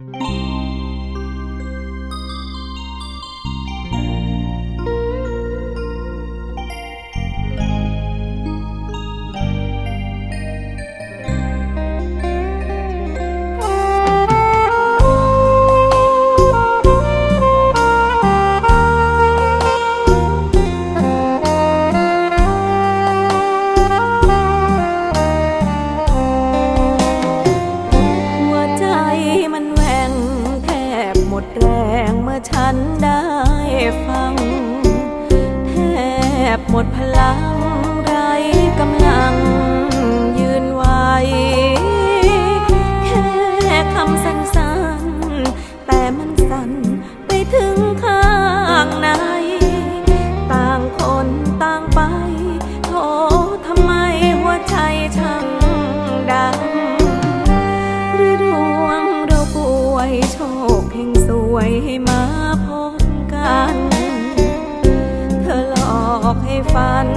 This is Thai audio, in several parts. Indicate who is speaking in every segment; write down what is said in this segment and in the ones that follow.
Speaker 1: หั ดแรงเมื่อฉันได้ฟัง แทบหมดพลัง วยให้มาพบกัน เธอหลอกให้ฝัน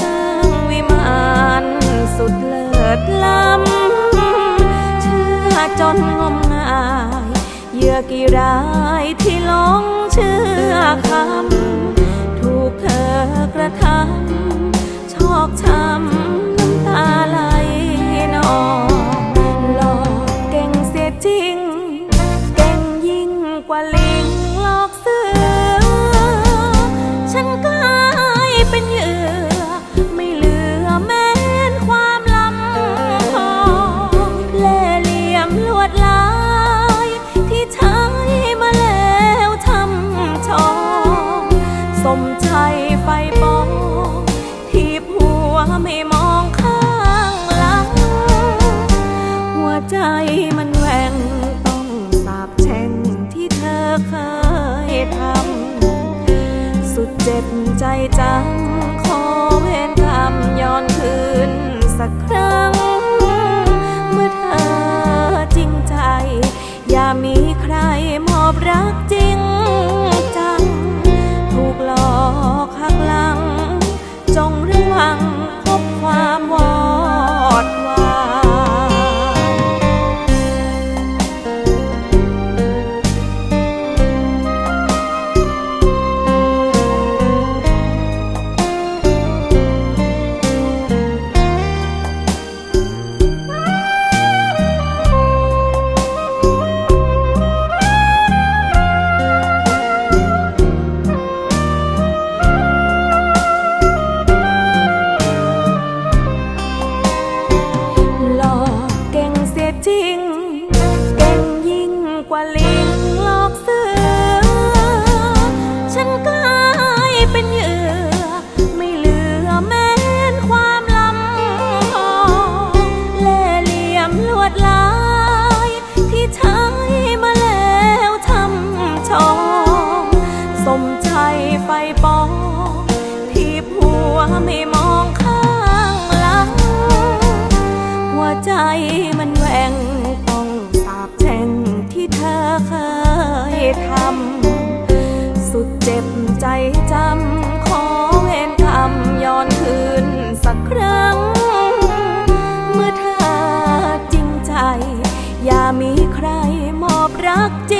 Speaker 1: สร้างวิมานสุดเลิศล้ำ เชื่อจนงมงายเหยื่อกี่รายที่หลงเชื่อคำ ถูกเธอกระทำชอกช้ำ ไฟปองที่ผัวไม่มองข้างหลัง หัวใจมันแหว่งต้องสาบแช่งที่เธอเคยทำ สุดเจ็บใจจัง ขอเวรกรรมย้อนคืนสักครั้ง เมื่อเธอจริงใจ อย่ามีใครมอบรักจริง walked in.